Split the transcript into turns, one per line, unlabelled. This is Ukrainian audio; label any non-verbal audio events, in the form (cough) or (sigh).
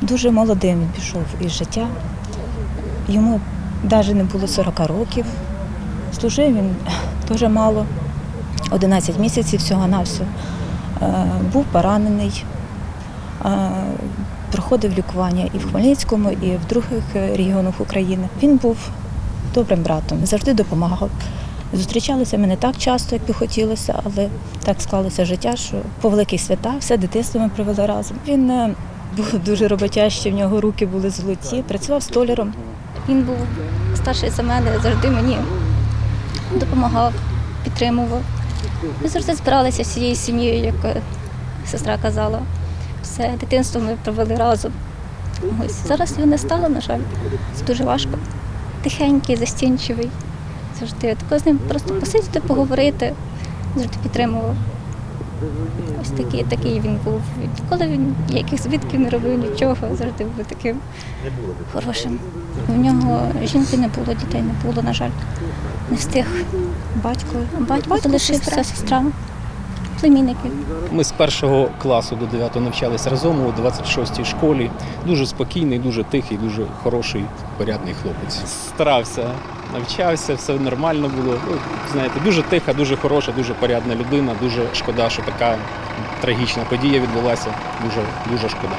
Дуже молодим він пішов із життя. Йому навіть не було 40 років. Служив він (laughs) дуже мало, 11 місяців всього-навсього. Е, Був поранений, е, проходив лікування і в Хмельницькому, і в других е, регіонах України. Він був добрим братом, завжди допомагав. Зустрічалися ми не так часто, як би хотілося, але так склалося життя, що по великих свята все дитинство ми провели разом. Він е, був дуже роботящий, в нього руки були золоті, працював столяром.
Він був старший за мене, завжди мені допомагав, підтримував. Ми завжди збиралися всією сім'єю, як е, сестра казала. Все дитинство ми провели разом. Ось зараз його не стало, на жаль. Це дуже важко. Тихенький, застінчивий. Завжди тако з ним просто посидіти, поговорити, завжди підтримував. Ось такий, такий він був. Коли він ніяких збитків не робив, нічого, завжди був таким хорошим. У нього жінки не було, дітей не було, на жаль. Не встиг.
Батько
Батько,
Батько,
залишився,
сестра.
сестра, племінники.
Ми з першого класу до 9 навчалися разом у 26-й школі. Дуже спокійний, дуже тихий, дуже хороший, порядний хлопець. Старався, навчався, все нормально було. Ну, знаєте, дуже тиха, дуже хороша, дуже порядна людина. Дуже шкода, що така трагічна подія відбулася. Дуже, дуже шкода.